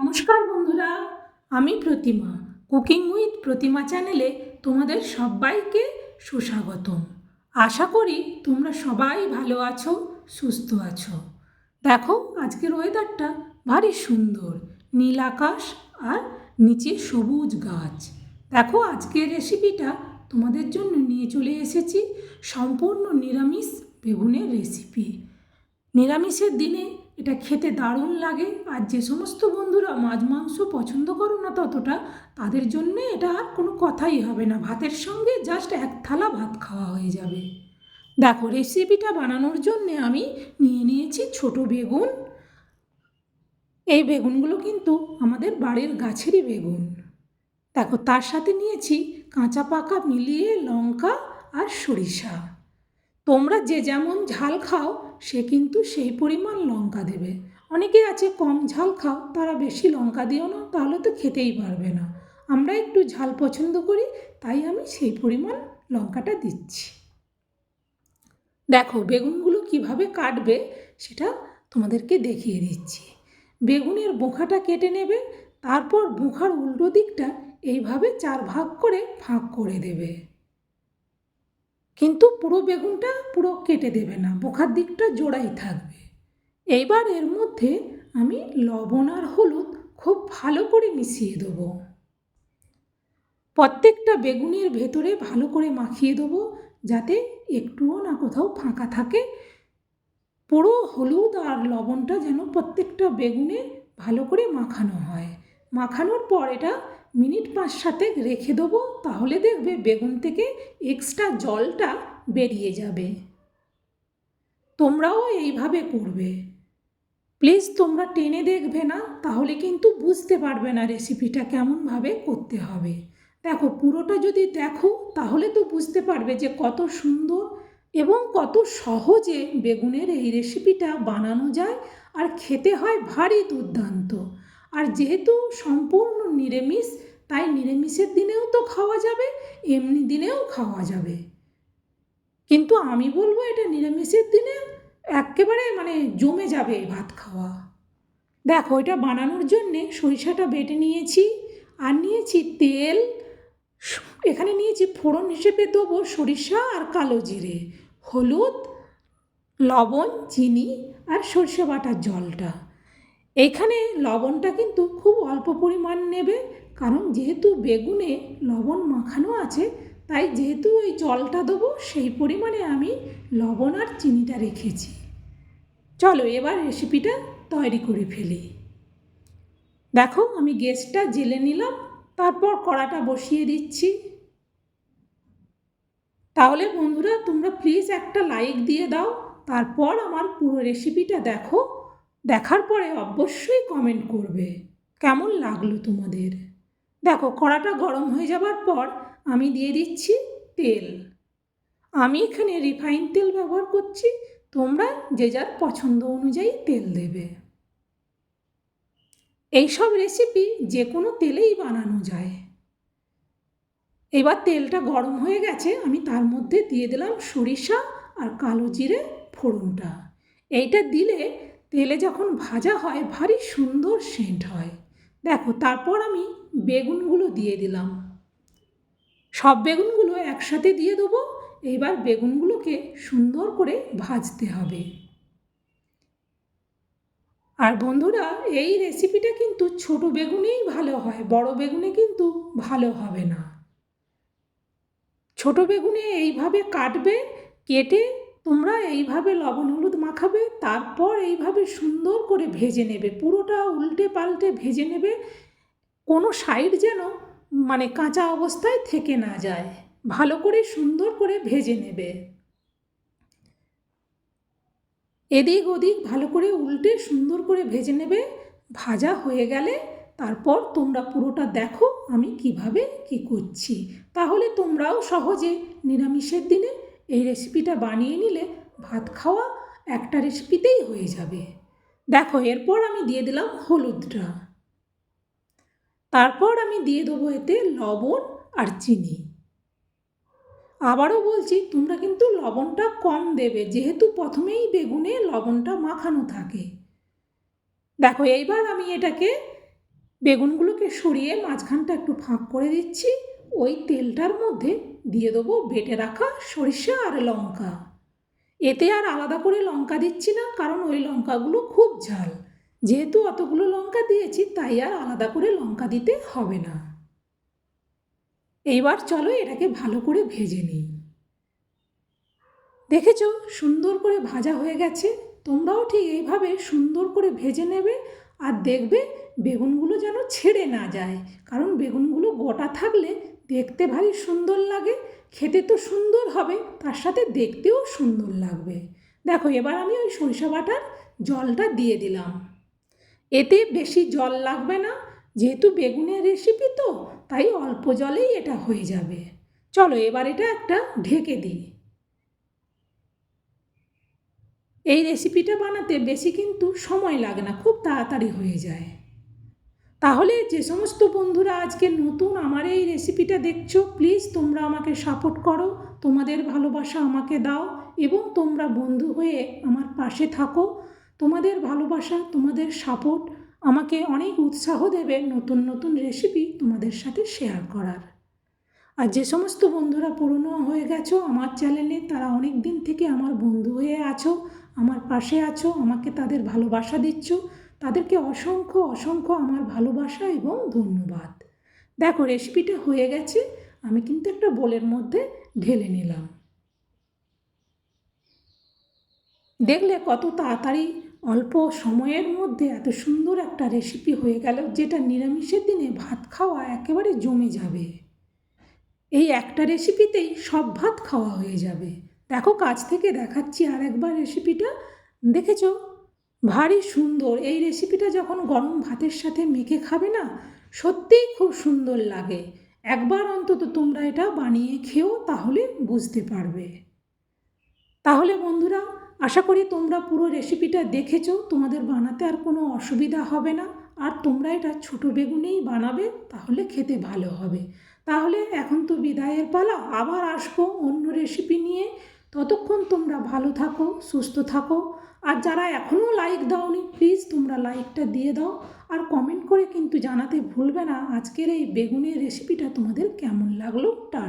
নমস্কার বন্ধুরা, আমি প্রতিমা, কুকিং উইথ প্রতিমা চ্যানেলে তোমাদের সবাইকে সুস্বাগতম। আশা করি তোমরা সবাই ভালো আছো, সুস্থ আছো। দেখো, আজকের ওয়েদারটা ভারী সুন্দর, নীল আকাশ আর নিচে সবুজ গাছ। দেখো, আজকের রেসিপিটা তোমাদের জন্য নিয়ে চলে এসেছি, সম্পূর্ণ নিরামিষ বেগুনের রেসিপি নিরামিষের দিনে এটা খেতে দারুণ লাগে। আর যে সমস্ত বন্ধুরা মাছ, মাংস পছন্দ করো না ততটা, তাদের জন্য এটা আর কোনো কথাই হবে না। ভাতের সঙ্গে জাস্ট এক থালা ভাত খাওয়া হয়ে যাবে। দেখো রেসিপিটা বানানোর জন্যে আমি নিয়ে নিয়েছি ছোট বেগুন। এই বেগুনগুলো কিন্তু আমাদের বাড়ির গাছেরই বেগুন। দেখো তার সাথে নিয়েছি কাঁচা পাকা মিলিয়ে লঙ্কা আর সরিষা। তোমরা যে যেমন ঝাল খাও, সে কিন্তু সেই পরিমাণ লঙ্কা দেবে। অনেকে আছে কম ঝাল খাও, তারা বেশি লঙ্কা দিও না, তাহলে তো খেতেই পারবে না। আমরা একটু ঝাল পছন্দ করি, তাই আমি সেই পরিমাণ লঙ্কাটা দিচ্ছি। দেখো, বেগুনগুলো কীভাবে কাটবে, সেটা তোমাদেরকে দেখিয়ে দিচ্ছি। বেগুনের বোখাটা কেটে নেবে, তারপর বোখার উল্টো দিকটা এইভাবে চার ভাগ করে ফাঁক করে দেবে। কিন্তু পুরো বেগুনটা পুরো কেটে দেবে না, বোখার দিকটা জোড়াই থাকবে। এইবার এর মধ্যে আমি লবণ আর হলুদ খুব ভালো করে মিশিয়ে দেবো। প্রত্যেকটা বেগুনের ভেতরে ভালো করে মাখিয়ে দেবো, যাতে একটুও না কোথাও ফাঁকা থাকে। পুরো হলুদ আর লবণটা যেন প্রত্যেকটা বেগুনে ভালো করে মাখানো হয়। মাখানোর পর এটা মিনিট পাঁচ সাতেক রেখে দেবো, তাহলে দেখবে বেগুন থেকে এক্সট্রা জলটা বেরিয়ে যাবে। তোমরাও এইভাবে করবে। প্লিজ তোমরা টেনে দেখবে না, তাহলে কিন্তু বুঝতে পারবে না রেসিপিটা কেমনভাবে করতে হবে। দেখো, পুরোটা যদি দেখো, তাহলে তো বুঝতে পারবে যে কত সুন্দর এবং কত সহজে বেগুনের এই রেসিপিটা বানানো যায়, আর খেতে হয় ভারী দুর্দান্ত। আর যেহেতু সম্পূর্ণ নিরামিষ, তাই নিরামিষের দিনেও তো খাওয়া যাবে, এমনি দিনেও খাওয়া যাবে। কিন্তু আমি বলব এটা নিরামিষের দিনে একেবারে মানে জমে যাবে ভাত খাওয়া। দেখো, এটা বানানোর জন্যে সরিষাটা বেটে নিয়েছি, আর নিয়েছি তেল, এখানে নিয়েছি ফোড়ন হিসেবে দেবো সরিষা আর কালো জিরে, হলুদ, লবণ, চিনি আর সর্ষে বাটার জলটা। এইখানে লবণটা কিন্তু খুব অল্প পরিমাণ নেবে, কারণ যেহেতু বেগুনে লবণ মাখানো আছে, তাই যেহেতু ওই জলটা দেবো, সেই পরিমাণে আমি লবণ আর চিনিটা রেখেছি। চলো এবার রেসিপিটা তৈরি করে ফেলি। দেখো, আমি গ্যাসটা জেলে নিলাম, তারপর কড়াটা বসিয়ে দিচ্ছি। তাহলে বন্ধুরা, তোমরা প্লিজ একটা লাইক দিয়ে দাও, তারপর আমার পুরো রেসিপিটা দেখো। দেখার পরে অবশ্যই কমেন্ট করবে। কেমন লাগল তোমাদের? দেখো, কড়াটা গরম হয়ে যাবার পর আমি দিয়ে দিচ্ছি তেল। আমি এখানে রিফাইন তেল ব্যবহার করছি, তোমরা যে যার পছন্দ অনুযায়ী তেল দেবে। এইসব রেসিপি যে কোনো তেলেই বানানো যায়। এবার তেলটা গরম হয়ে গেছে, আমি তার মধ্যে দিয়ে দিলাম সরিষা আর কালো জিরে ফোড়নটা। এইটা দিলে তেলে যখন ভাজা হয়, ভারী সুন্দর সেন্ট হয়। দেখো, তারপর আমি বেগুনগুলো দিয়ে দিলাম। সব বেগুনগুলো একসাথে দিয়ে দেবো। এইবার বেগুনগুলোকে সুন্দর করে ভাজতে হবে। আর বন্ধুরা, এই রেসিপিটা কিন্তু ছোট বেগুনেই ভালো হয়, বড় বেগুনে কিন্তু ভালো হবে না। ছোট বেগুনে এইভাবে কাটবে, কেটে তোমরা এইভাবে লবণ হলুদ মাখাবে, তারপর এইভাবে সুন্দর করে ভেজে নেবে, পুরোটা উল্টে পাল্টে ভেজে নেবে। কোনো সাইড যেন মানে কাঁচা অবস্থায় থেকে না যায়, ভালো করে সুন্দর করে ভেজে নেবে। এদিক ওদিক ভালো করে উল্টে সুন্দর করে ভেজে নেবে, ভাজা হয়ে গেলে তারপর তোমরা পুরোটা দেখো আমি কীভাবে কি করছি। তাহলে তোমরাও সহজে নিরামিষের দিনে এই রেসিপিটা বানিয়ে নিলে ভাত খাওয়া একটা রেসিপিতেই হয়ে যাবে। দেখো, এরপর আমি দিয়ে দিলাম হলুদটা। তারপর আমি দিয়ে দেবো এতে লবণ আর চিনি। আবারও বলছি, তোমরা কিন্তু লবণটা কম দেবে, যেহেতু প্রথমেই বেগুনে লবণটা মাখানো থাকে। দেখো, এইবার আমি এটাকে বেগুনগুলোকে সরিয়ে মাঝখানটা একটু ফাঁক করে দিচ্ছি। ওই তেলটার মধ্যে দিয়ে দেবো বেটে রাখা সরিষা আর লঙ্কা। এতে আর আলাদা করে লঙ্কা দিচ্ছি না, কারণ ওই লঙ্কাগুলো খুব ঝাল। যেহেতু অতগুলো লঙ্কা দিয়েছি, তাই আর আলাদা করে লঙ্কা দিতে হবে না। এইবার চলো এটাকে ভালো করে ভেজে নিই। দেখেছ, সুন্দর করে ভাজা হয়ে গেছে। তোমরাও ঠিক এইভাবে সুন্দর করে ভেজে নেবে আর দেখবে বেগুনগুলো যেন ছেড়ে না যায়, কারণ বেগুনগুলো গোটা থাকলে দেখতে ভারী সুন্দর লাগে, খেতে তো সুন্দর হবে, তার সাথে দেখতেও সুন্দর লাগবে। দেখো, এবার আমি ওই সরিষা বাটার জলটা দিয়ে দিলাম। এতে বেশি জল লাগবে না, যেহেতু বেগুনের রেসিপি তো, তাই অল্প জলেই এটা হয়ে যাবে। চলো, এবার এটা একটা ঢেকে দিই। এই রেসিপিটা বানাতে বেশি কিন্তু সময় লাগে না, খুব তাড়াতাড়ি হয়ে যায়। তাহলে যে সমস্ত বন্ধুরা আজকে নতুন আমার এই রেসিপিটা দেখছ প্লিজ তোমরা আমাকে সাপোর্ট করো, তোমাদের ভালোবাসা আমাকে দাও এবং তোমরা বন্ধু হয়ে আমার পাশে থাকো। তোমাদের ভালোবাসা, তোমাদের সাপোর্ট আমাকে অনেক উৎসাহ দেবে নতুন নতুন রেসিপি তোমাদের সাথে শেয়ার করার। আর যে সমস্ত বন্ধুরা পুরনো হয়ে গেছো আমার চ্যানেলে তারা অনেক দিন থেকে আমার বন্ধু হয়ে আছো, আমার পাশে আছো, আমাকে তাদের ভালোবাসা দিচ্ছ তাদেরকে অসংখ্য অসংখ্য আমার ভালোবাসা এবং ধন্যবাদ। দেখো রেসিপিটা হয়ে গেছে। আমি কিন্তু একটা বোলের মধ্যে ঢেলে নিলাম। দেখলে কত তাড়াতাড়ি অল্প সময়ের মধ্যে এত সুন্দর একটা রেসিপি হয়ে গেল, যেটা নিরামিষের দিনে ভাত খাওয়া একেবারে জমে যাবে। এই একটা রেসিপিতেই সব ভাত খাওয়া হয়ে যাবে। দেখো, কাছ থেকে দেখাচ্ছি আর একবার রেসিপিটা দেখেছ? ভারী সুন্দর। এই রেসিপিটা যখন গরম ভাতের সাথে মেখে খাবে না, সত্যিই খুব সুন্দর লাগে। একবার অন্তত তোমরা এটা বানিয়ে খেও, তাহলে বুঝতে পারবে। তাহলে বন্ধুরা, আশা করি তোমরা পুরো রেসিপিটা দেখেছ। তোমাদের বানাতে আর কোনো অসুবিধা হবে না। আর তোমরা এটা ছোটো বেগুনেই বানাবে, তাহলে খেতে ভালো হবে। তাহলে এখন তো বিদায়ের পালা। আবার আসব অন্য রেসিপি নিয়ে। ততক্ষণ তোমরা ভালো থাকো, সুস্থ থাকো। আর যারা এখনও লাইক দাওনি প্লিজ তোমরা লাইকটা দিয়ে দাও। আর কমেন্ট করে কিন্তু জানাতে ভুলবে না। আজকের এই বেগুনের রেসিপিটা তোমাদের কেমন লাগল? টা